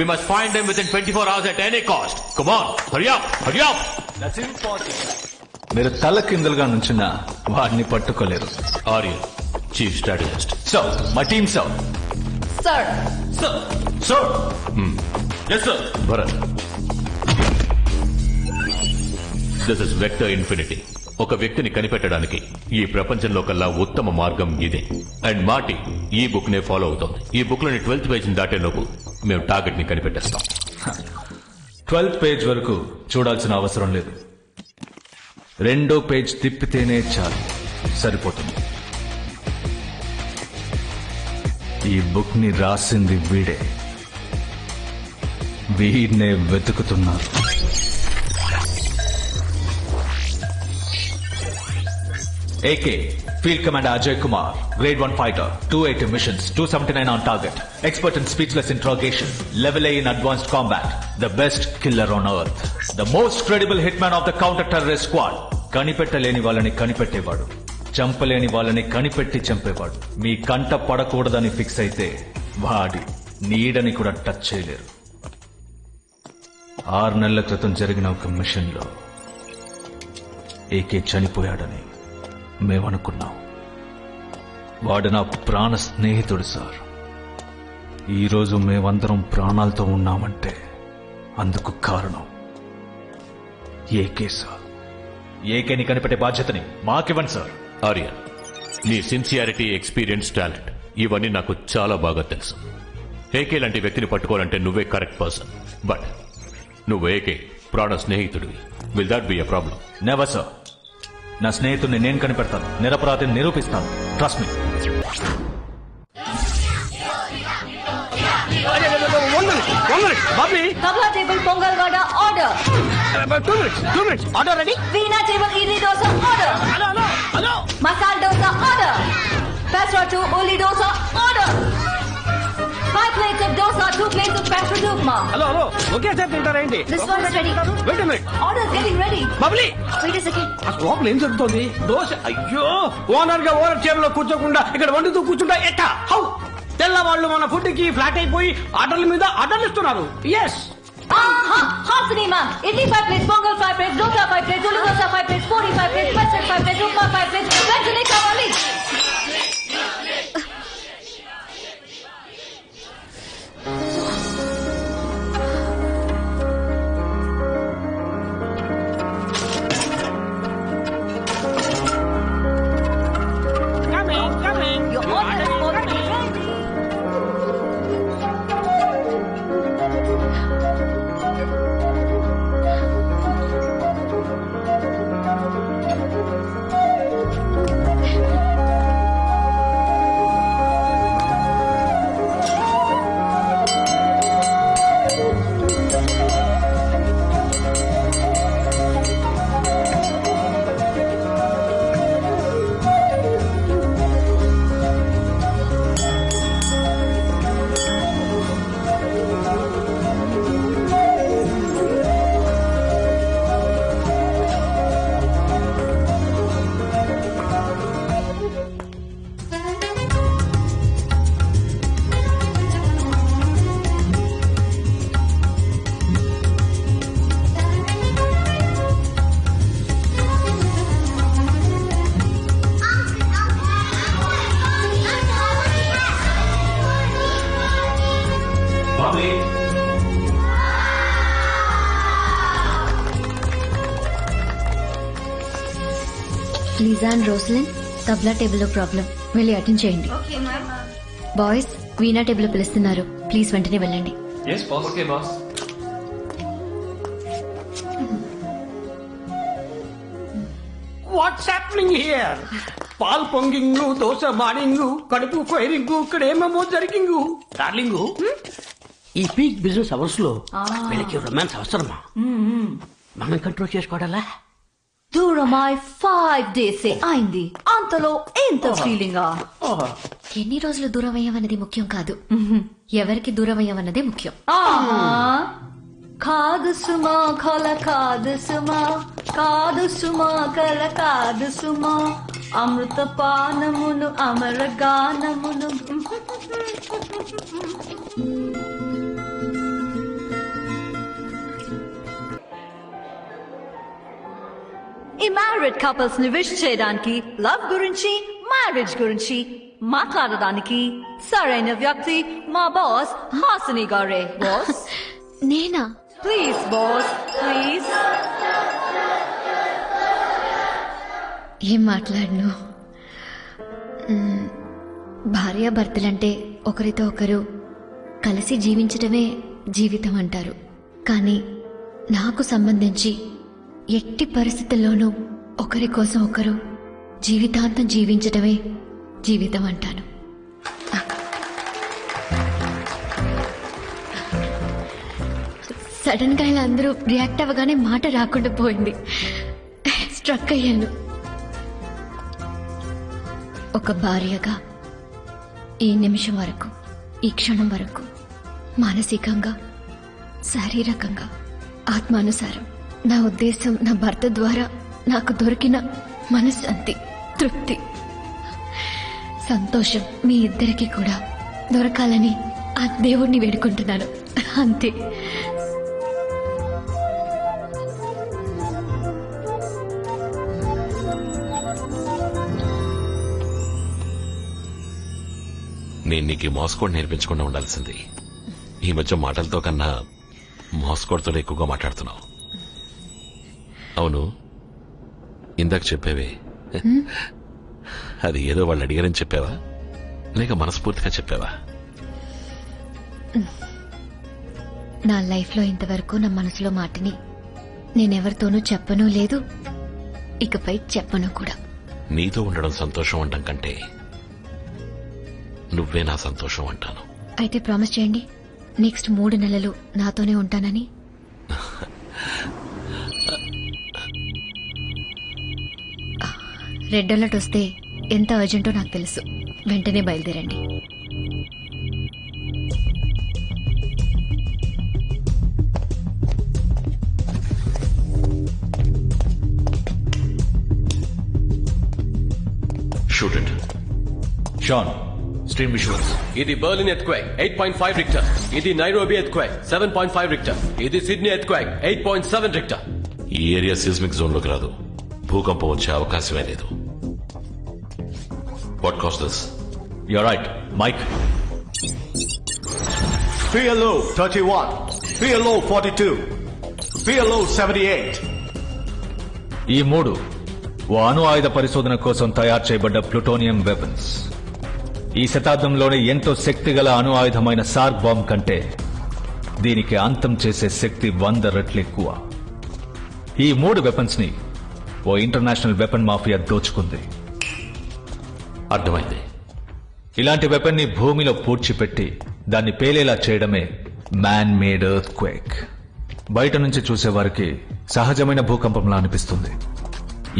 We must find them within 24 hours at any cost. Come on, hurry up, hurry up. That's important. మీరు తల కిందలుగా నుంచిన వాడిని పట్టుకోలేదు are you chief strategist so మా team so sir so so yes sir Bharat this is vector infinity ఒక వ్యక్తిని కనిపెట్టడానికి ఈ ప్రపంచంలో కల్లా ఉత్తమ మార్గం ఇదే. అండ్ మాటి ఈ బుక్ నే ఫాలో అవుతాం ఈ బుక్లోని ట్వెల్త్ పేజ్ దాటే లోపు మేము టార్గెట్ని కనిపెట్టేస్తాం. ట్వెల్త్ పేజ్ వరకు చూడాల్సిన అవసరం లేదు. రెండో పేజ్ తిప్పితేనే చాలు. సరిపోతుంది. ఈ బుక్ని రాసింది వీడే. వీడినే వెతుకుతున్నారు. AK field commander Ajay Kumar grade one fighter two eight missions two seventy nine on target expert in speechless interrogation level in advanced combat the best killer on earth the most credible hit man of the counter terrorist squad కనిపెట్టలేని వాళ్ళని కనిపెట్టేవాడు. చంపలేని వాళ్ళని కనిపెట్టి చంపేవాడు. మీ కంట పడకూడదని fix అయితే వాడి నీడని కూడా touch చేయలేరు. ఆరు నెలల క్రితం జరిగిన ఒక మిషన్లో ఏకే చనిపోయాడని మేమనుకున్నాం. వాడు నా ప్రాణ స్నేహితుడు సార్. ఈరోజు మేమందరం ప్రాణాలతో ఉన్నామంటే అందుకు కారణం ఏకే సార్. ఏకేని కనిపెట్టే బాధ్యతని మాకివ్వండి సార్. ఆర్యన్ నీ సిన్సియారిటీ ఎక్స్పీరియన్స్ టాలెంట్ ఇవన్నీ నాకు చాలా బాగా తెలుసు. ఏకే లాంటి వ్యక్తిని పట్టుకోవాలంటే నువ్వే కరెక్ట్ పర్సన్. బట్ నువ్వు ఏకే ప్రాణ స్నేహితుడివి. Will that be a problem never sir నా స్నేహితుడిని నేను కనిపెడతాను. నిరపరాధిని నిరూపిస్తాను. Trust me Bobby tabla table pongal vada order. Two minutes two minutes order ready Veena table idli dosa order. Hello hello hello. Masala dosa order. Pesarattu ఉల్లి dosa order hello hello okay sir తింటారేంటి this one is ready wait minute Bubbly! లోపల ఏం జరుగుతుంది దోశ అయ్యో! ఓనర్గా owner చైర్లో కూర్చోకుండా ఇక్కడ వండుతూ కూర్చుంటా ఎక్క హౌ! తెల్లవాళ్ళు మన ఫుడ్కి ఫ్లాట్ అయిపోయి ఆర్డర్ల మీద ఆర్డర్లు ఇస్తున్నారు. Yes half ma'am idli five plates pongal five plates dosa five plates ఉల్లి dosa five plates puri five plates pesarattu five plates upma five plates కావాలి. Your అండ్ రోస్లిన్ తబ్లా టేబుల్లో ప్రాబ్లం వెళ్ళి అటెండ్ చేయండి. బాయ్స్ వీణా టేబుల్ పిలుస్తున్నారు. Please వెంటనే వెళ్ళండి. What's happening here పాల్ పొంగింగ్ దోశ మాడింగ్ కడుపు ఫైరింగ్ ఇక్కడ ఏమేమో జరిగింగ్. డార్లింగ్ ఈ పీక్ బిజినెస్ అవర్స్లో వీళ్ళకి రొమాన్స్ అవసరమా? మనం కంట్రోల్ చేసుకోవడాలా? దూరమై ఫైవ్ డేస్ అయింది. అంతలో ఎంత ఫీలింగా ఎన్ని రోజులు దూరం అయ్యామన్నది ముఖ్యం కాదు. ఎవరికి దూరం అయ్యామన్నదే ముఖ్యం కాదు సుమా కల కాదు సుమా. కాదు సుమా కల కాదు సుమా. అమృత పానమును అమర గానమును. ఈ మ్యారీడ్ కపుల్స్ని విష్ చేయడానికి లవ్ గురించి మ్యారేజ్ గురించి మాట్లాడడానికి సరైన వ్యక్తి మా బాస్ హాసిని గారే. బాస్ నేనా? ప్లీజ్ బాస్ ప్లీజ్ ఏం మాట్లాడను? భార్యాభర్తలంటే ఒకరితో ఒకరు కలిసి జీవించడమే జీవితం అంటారు. కానీ నాకు సంబంధించి ఎట్టి పరిస్థితుల్లోనూ ఒకరి కోసం ఒకరు జీవితాంతం జీవించడమే జీవితం అంటాను. సడన్గా ఇలా అందరూ రియాక్ట్ అవ్వగానే మాట రాకుండా పోయింది. స్ట్రక్ అయ్యాను. ఒక భార్యగా ఈ నిమిషం వరకు ఈ క్షణం వరకు మానసికంగా శారీరకంగా ఆత్మానుసారం నా ఉద్దేశం నా భర్త ద్వారా నాకు దొరికిన మనశ్శాంతి తృప్తి సంతోషం మీ ఇద్దరికి కూడా దొరకాలని ఆ దేవుణ్ణి వేడుకుంటున్నాను. అంతే. నేను నీకు ఈ మోసకోడ్ నేర్పించకుండా ఉండాల్సింది. ఈ మధ్య మాటలతో కన్నా మోసకోడ్తో ఎక్కువగా మాట్లాడుతున్నావు. అవును. ఇందాక చెప్పేవే. అది ఏదో వాళ్ళు అడిగారని చెప్పావా? లేక మనస్ఫూర్తిగా చెప్పావా? నా లైఫ్లో ఇంతవరకు నా మనసులో మాటని నేనెవరితోనూ చెప్పను లేదు ఇకపై చెప్పను కూడా. నీతో ఉండడం సంతోషం అంటాం కంటే నువ్వే నా సంతోషం అంటాను. అయితే ప్రామిస్ చేయండి నెక్స్ట్ మూడు నెలలు నాతోనే ఉంటానని. రెడ్ అలర్ట్ వస్తే ఎంత అర్జెంటో నాకు తెలుసు. వెంటనే బయలుదేరండి. షూట్ ఇట్ షాన్ స్ట్రీమ్ విజువల్స్ ఇది Berlin earthquake eight point five Richter ఇది Nairobi earthquake seven point five Richter ఇది Sydney earthquake eight point seven Richter ఈ ఏరియా సిస్మిక్ జోన్లోకి రాదు. భూకంపం వచ్చే అవకాశమే లేదు. What caused this you're right Mike PLO 31, PLO 42, PLO 78. ఈ మూడు ఓ అణు ఆయుధ పరిశోధన కోసం తయారు చేయబడ్డ ప్లూటోనియం వెపన్స్ ఈ శతాబ్దంలోనే ఎంతో శక్తిగల అణు ఆయుధమైన సార్క్ బాంబ్ కంటే దీనికి అంతం చేసే శక్తి వంద రెట్లు ఎక్కువ. ఈ మూడు వెపన్స్ని ఓ ఇంటర్నేషనల్ వెపన్ మాఫియా దోచుకుంది. అర్థమైంది. ఇలాంటి వెపన్ని భూమిలో పూడ్చిపెట్టి దాన్ని పేలేలా చేయడమే మ్యాన్ మేడ్ ఎర్త్ క్వేక్ బయట నుంచి చూసేవారికి సహజమైన భూకంపంలా అనిపిస్తుంది.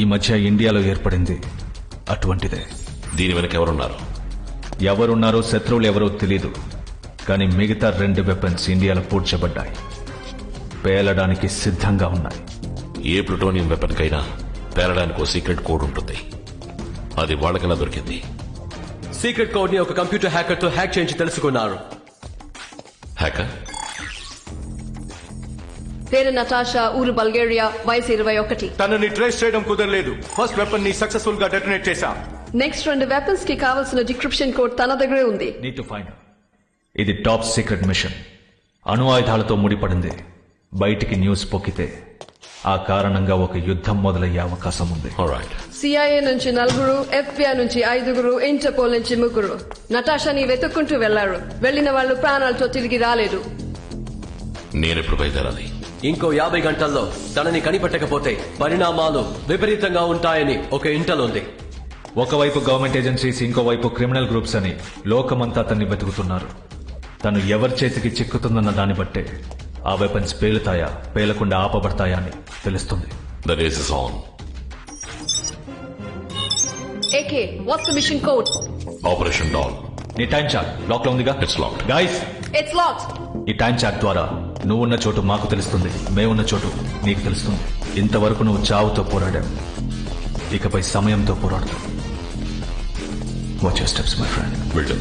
ఈ మధ్య ఇండియాలో ఏర్పడింది అటువంటిదే. దీని వెనక ఎవరున్నారు? ఎవరున్నారో శత్రువులు ఎవరో తెలీదు. కానీ మిగతా రెండు వెపన్స్ ఇండియాలో పూడ్చబడ్డాయి. పేలడానికి సిద్ధంగా ఉన్నాయి. ఏ ప్లూటోనియం వెపన్ కైనా పేరడానికి ఓ సీక్రెట్ కోడ్ ఉంటుంది. అది వాళ్ళకైనా దొరికింది. సీక్రెట్ కోడ్ని ఒక కంప్యూటర్ హ్యాకర్తో హ్యాక్ చేయించి తెలుసుకున్నారు. హ్యాకర్? పేరు నటాషా ఊరు బల్గేరియా వయసు ఇరవై ఒకటి. తనని ట్రేస్ చేయడం కుదరలేదు. ఫస్ట్ వెపన్ని సక్సెస్ఫుల్గా డెటనేట్ చేశాం. నెక్స్ట్ రెండు వెపన్స్కి కావాల్సిన డిక్రిప్షన్ కోడ్ తన దగ్గరే ఉంది. నీడ్ టు ఫైండ్ ఇది టాప్ సీక్రెట్ మిషన్. అణు ఆయుధాలతో ముడిపడింది. బయటికి న్యూస్ పొక్కితే ఆ కారణంగా ఒక యుద్ధం మొదలయ్యే అవకాశం ఉంది. రైట్ సిఐఏ నుంచి నలుగురు ఎఫ్బిఐ నుంచి ఐదుగురు ఇంటర్పోల్ నుంచి ముగ్గురు. నటాషాని వెతుక్కుంటూ వెళ్ళారు. వెళ్ళిన వాళ్ళు ప్రాణాలతో తిరిగి రాలేదు. నేనెప్పుడు బయలుదేరాలి? ఇంకో యాభై గంటల్లో తనని కనిపెట్టకపోతే పరిణామాలు విపరీతంగా ఉంటాయని ఒక ఇంటల్ ఉంది. ఒకవైపు గవర్నమెంట్ ఏజెన్సీస్ ఇంకోవైపు క్రిమినల్ గ్రూప్స్ అని లోకమంతా అతన్ని వెతుకుతున్నారు. తను ఎవరి చేతికి చిక్కుతుందన్న దాన్ని బట్టే ఆ వెపన్స్ పేలుతాయా పేలకుండా ఆపబడతాయా అని తెలుస్తుంది. The race is on AK what's the mission code operation doll నీ టైం చార్ట్ లాక్లో ఉందిగా? It's locked. Guys it's locked ఈ టైం చార్ట్ ద్వారా నువ్వున్న చోటు మాకు తెలుస్తుంది. మేమున్న చోటు నీకు తెలుస్తుంది. ఇంతవరకు నువ్వు చావుతో పోరాడావు. ఇకపై సమయంతో పోరాడతావు. Watch steps my friend build